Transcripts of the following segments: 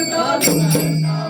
Santa, Santa.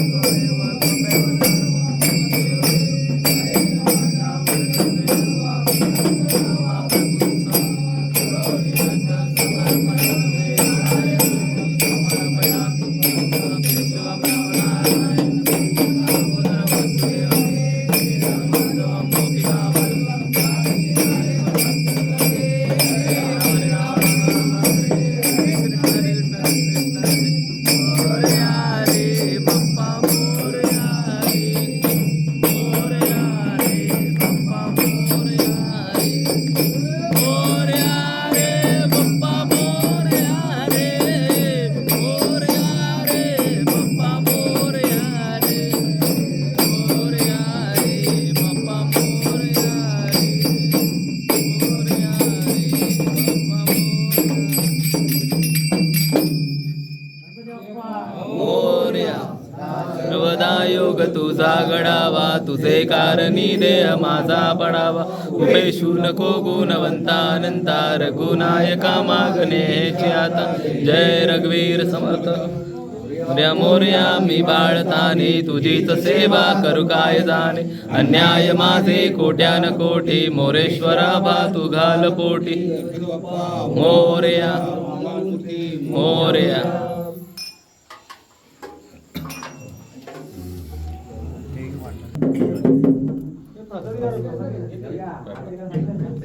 Morya योग तुझा घडावा तुझे कारणी देह माझा पडावा. उपेशू नको गुणवंता अनंता रघुनायका मागणे आता. जय रघुवीर समर्थ. मोर्या मी बाळताने तुझीच सेवा करू काय जाणे? अन्याय माझे कोट्यान कोटी मोरेश्वरा बा तू घाल पोटी. मोर्या मोर्या. よかった。